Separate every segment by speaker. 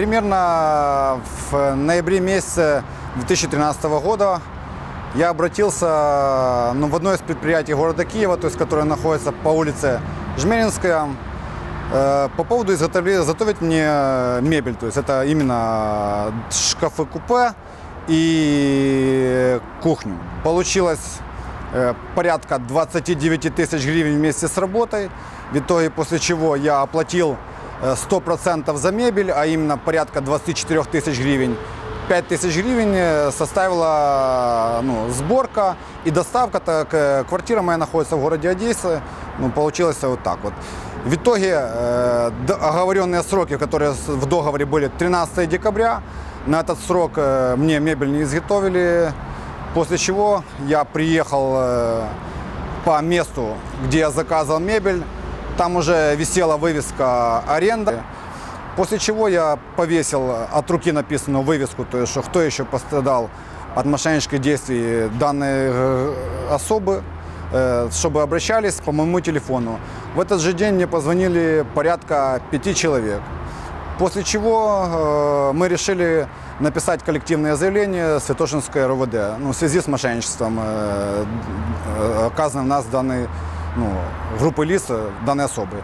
Speaker 1: Примерно в ноябре месяце 2013 года я обратился ну, в одно из предприятий города Киева, то есть, которое находится по улице Жмеринская, э, по поводу изготовления, изготовить мне мебель. То есть это именно шкафы-купе и кухню. Получилось э, порядка 29 тысяч гривен вместе с работой. В итоге, после чего я оплатил э, 100% за мебель, а именно порядка 24 тысяч гривен. 5 тысяч гривен э, составила ну, сборка и доставка. Так, э, квартира моя находится в городе Одесса. Ну, получилось вот так вот. В итоге э, оговоренные сроки, которые в договоре были 13 декабря, на этот срок э, мне мебель не изготовили. После чего я приехал э, по месту, где я заказывал мебель. Там уже висела вывеска аренда. После чего я повесил от руки написанную вывеску, то есть, что кто еще пострадал от мошеннических действий данной э, особы, э, чтобы обращались по моему телефону. В этот же день мне позвонили порядка пяти человек. После чего э, мы решили написать коллективное заявление Святошинской РОВД ну, в связи с мошенничеством, оказанным нас данной ну, группы лиц, э, данной особы.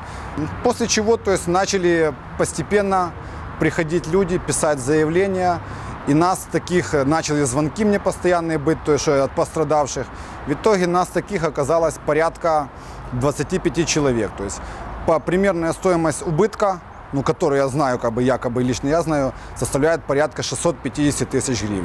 Speaker 1: После чего то есть, начали постепенно приходить люди, писать заявления. И нас таких, э, начали звонки мне постоянные быть, то есть что от пострадавших. В итоге нас таких оказалось порядка 25 человек. То есть по примерная стоимость убытка, ну, которую я знаю, как бы якобы лично я знаю, составляет порядка 650 тысяч гривен.